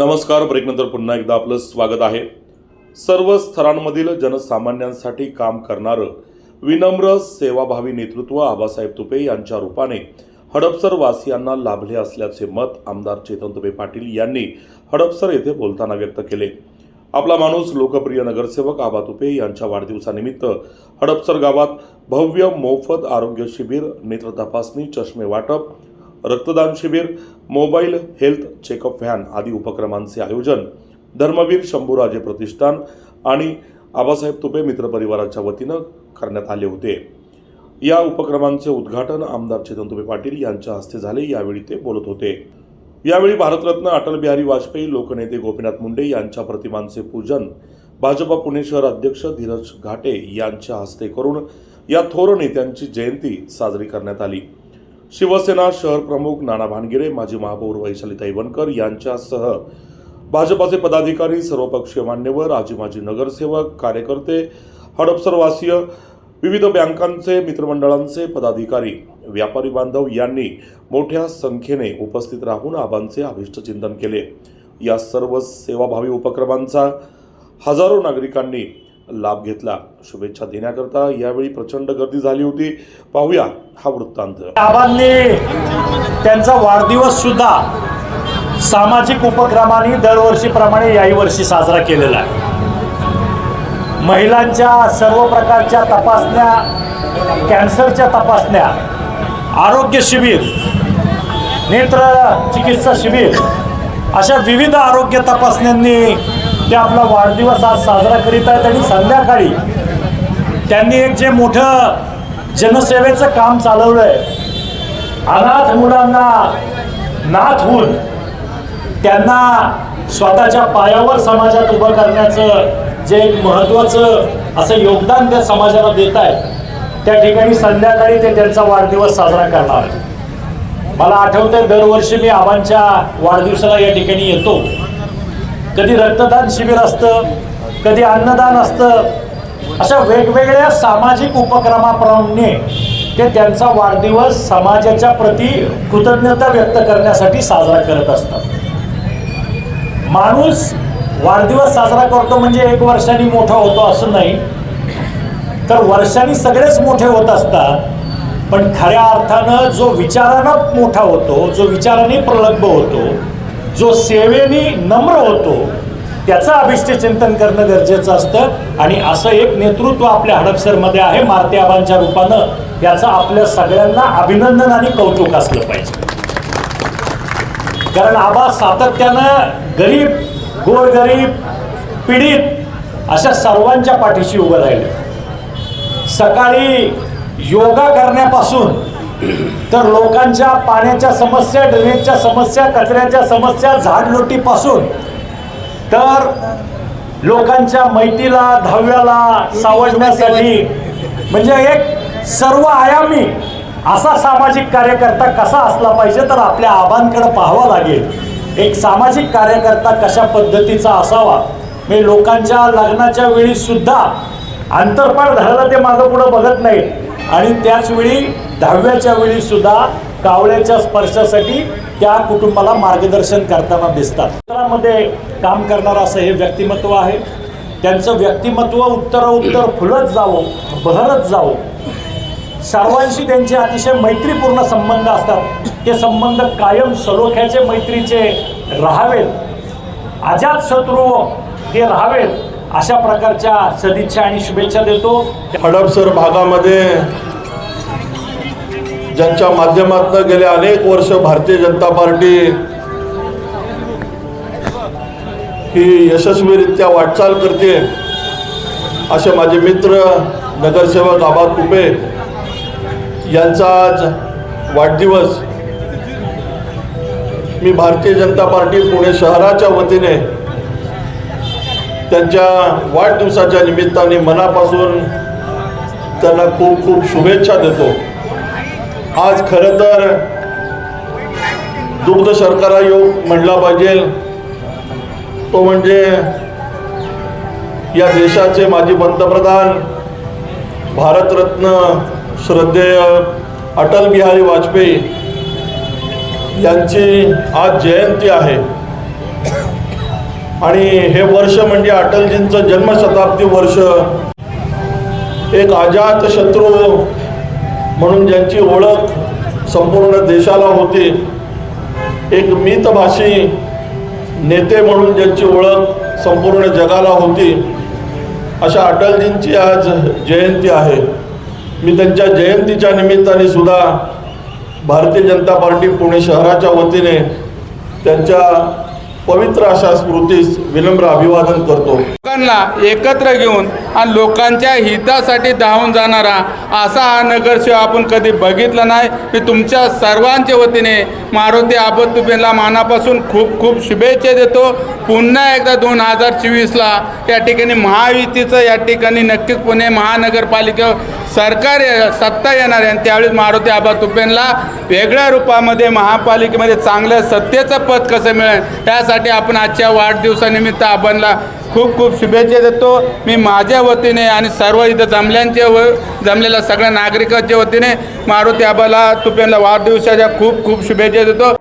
नमस्कार ब्रेकनंतर पुन्हा एकदा आपलं स्वागत आहे. सर्व स्तरांमधील जनसामान्यांसाठी काम करणारं विनम्र सेवाभावी नेतृत्व आबासाहेब तुपे यांच्या रूपाने हडपसर वासियांना लाभले असल्याचे मत आमदार चेतन तुपे पाटील यांनी हडपसर येथे बोलताना व्यक्त केले. आपला माणूस लोकप्रिय नगरसेवक आबा तुपे यांच्या वाढदिवसानिमित्त हडपसर गावात भव्य मोफत आरोग्य शिबिर नेत्र तपासणी चष्मे वाटप रक्तदान शिबिर मोबाईल हेल्थ चेकअप व्हॅन आदी उपक्रमांचे आयोजन धर्मवीर शंभूराजे प्रतिष्ठान आणि आबासाहेब तुपे मित्रपरिवाराच्या वतीनं करण्यात आले होते. या उपक्रमांचे उद्घाटन आमदार चेतन तुपे पाटील यांच्या हस्ते झाले यावेळी ते बोलत होते. यावेळी भारतरत्न अटल बिहारी वाजपेयी लोकनेते गोपीनाथ मुंडे यांच्या प्रतिमांचे पूजन भाजपा पुणे शहर अध्यक्ष धीरज घाटे यांच्या हस्ते करून या थोर नेत्यांची जयंती साजरी करण्यात आली. शिवसेना शहर प्रमुख नाना भानगिरे माजी महापौर वैशालीताई बनकर यांच्यासह भाजपाचे पदाधिकारी सर्वपक्षीय मान्यवर आजी माजी नगरसेवक कार्यकर्ते हडपसरवासीय विविध बँकांचे मित्रमंडळांचे पदाधिकारी व्यापारी बांधव यांनी मोठ्या संख्येने उपस्थित राहून आबांचे अभिष्टचिंतन केले. या सर्व सेवाभावी उपक्रमांचा हजारो नागरिकांनी लाभ घेतला. शुभेच्छा देण्याकरता यावेळी प्रचंड गर्दी झाली होती. पाहूया हा वृत्तांत. बाबांनी त्यांचा वाढदिवस सुद्धा सामाजिक उपक्रमाने दरवर्षीप्रमाणे याही वर्षी साजरा केलेला आहे. महिलांच्या सर्व प्रकारच्या तपासण्या कॅन्सरच्या तपासण्या आरोग्य शिबिर नेत्र चिकित्सा शिबिर अशा विविध आरोग्य तपासण्यांनी ते आपला वाढदिवस आज साजरा करीत आहेत आणि संध्याकाळी त्यांनी एक जे मोठं जनसेवेचं काम चालवलं आहे. अनाथ मुलांना नाथ होऊन त्यांना स्वतःच्या पायावर समाजात उभं करण्याचं जे एक महत्त्वाचं असं योगदान त्या समाजाला देत आहेत त्या ठिकाणी संध्याकाळी ते त्यांचा वाढदिवस साजरा करणार मला आठवतंय दरवर्षी मी आबांच्या वाढदिवसाला या ठिकाणी येतो. कधी रक्तदान शिबिर असतं कधी अन्नदान असतं अशा वेगवेगळ्या सामाजिक उपक्रमाप्रमाणे ते त्यांचा वाढदिवस समाजाच्या प्रती कृतज्ञता व्यक्त करण्यासाठी साजरा करत असतात. माणूस वाढदिवस साजरा करतो म्हणजे एक वर्षांनी मोठा होतो असं नाही. तर वर्षांनी सगळेच मोठे होत असतात पण खऱ्या अर्थानं जो विचारानं मोठा होतो जो विचाराने प्रलंब होतो जो सेवेने नम्र होतो त्याचं अभिष्ट चिंतन करणं गरजेचं असतं. आणि असं एक नेतृत्व आपल्या हडपसरमध्ये आहे मारती आबांच्या रूपानं. याचं आपल्या सगळ्यांना अभिनंदन आणि कौतुक असलं पाहिजे. कारण आबा सातत्यानं गरीब गोरगरीब पीडित अशा सर्वांच्या पाठीशी उभं राहिलं. सकाळी योगा करण्यापासून तर लोकांच्या पाण्याच्या समस्या ड्रेनेजच्या समस्या कचऱ्याच्या समस्या झाडलोटीपासून. तर लोकांच्या मैतीला दहाव्याला सावडण्यासाठी म्हणजे एक सर्व आयामी असा सामाजिक कार्यकर्ता कसा असला पाहिजे तर आपल्या आव्हानकडे पाहावं लागेल. एक सामाजिक कार्यकर्ता कशा पद्धतीचा असावा? म्हणजे लोकांच्या लग्नाच्या वेळी सुद्धा अंतरपाळ धरायला ते मागं पुढं बघत नाही आणि त्याचवेळी दहाव्याच्या वेळी सुद्धा कावळ्याच्या स्पर्शासाठी त्या कुटुंबाला मार्गदर्शन करताना दिसतात. उत्तरामध्ये काम करणारं असं हे व्यक्तिमत्व आहे. त्यांचं व्यक्तिमत्व उत्तरोत्तर फुलत जावं बहरत जावं. सर्वांशी त्यांचे अतिशय मैत्रीपूर्ण संबंध असतात. ते संबंध कायम सलोख्याचे मैत्रीचे राहावेत. अजात शत्रू ते राहावेत. अशा प्रकारच्या सदिच्छा आणि शुभेच्छा देतो. हडपसर भागामध्ये ज्यांच्या माध्यमातून गेले अनेक वर्ष भारतीय जनता पार्टी ही यशस्वीरित्या वाटचाल करते असे माझे मित्र नगरसेवक आबा तुपे यांचा आज वाढदिवस मी भारतीय जनता पार्टी पुणे शहराच्या वतीने त्यांच्या वाढदिवसाच्या निमित्ताने मनापासून त्यांना खूप खूप शुभेच्छा देतो. आज खरं तर दुग्ध शर्करा योग म्हणला पाहिजे. तो म्हणजे या देशाचे माजी पंतप्रधान भारतरत्न श्रद्धेय अटल बिहारी वाजपेयी यांची आज जयंती आहे. आणि हे वर्ष म्हणजे अटलजींचं जन्मशताब्दी वर्ष. एक अजात शत्रू म्हणून ज्यांची ओळख संपूर्ण देशाला होती. एक मितभाषी नेते म्हणून ज्यांची ओळख संपूर्ण जगाला होती. अशा अटलजींची आज जयंती आहे. मी त्यांच्या जयंतीच्या निमित्ताने सुद्धा भारतीय जनता पार्टी पुणे शहराच्या वतीने त्यांच्या पवित्र अशा स्मृतीस विनम्र अभिवादन करतो. सगळ्यांना एकत्र घेऊन आणि लोकांच्या हितासाठी धावून जाणारा असा हा नगरसेवा आपण कधी बघितला नाही. मी तुमच्या सर्वांच्या वतीने मारुती आबत तुपेला मानापासून खूप खूप शुभेच्छा देतो. पुन्हा एकदा दोन हजार चोवीसला या ठिकाणी महायुतीचं या ठिकाणी नक्कीच पुणे महानगरपालिकेवर सरकार सत्ता येणार आहे. आणि त्यावेळेस मारुती आबा तुपेनला वेगळ्या रूपामध्ये महापालिकेमध्ये चांगलं सत्तेचं पद कसं मिळेल त्यासाठी आपण आजच्या वाढदिवसानिमित्त आबांना खूप खूप शुभेच्छा देतो. मी माझ्या वतीने आणि सर्व इथं जमल्यांच्या व जमलेल्या सगळ्या नागरिकांच्या वतीने मारुती आबाला तुपेनला वाढदिवसाच्या खूप खूप शुभेच्छा देतो.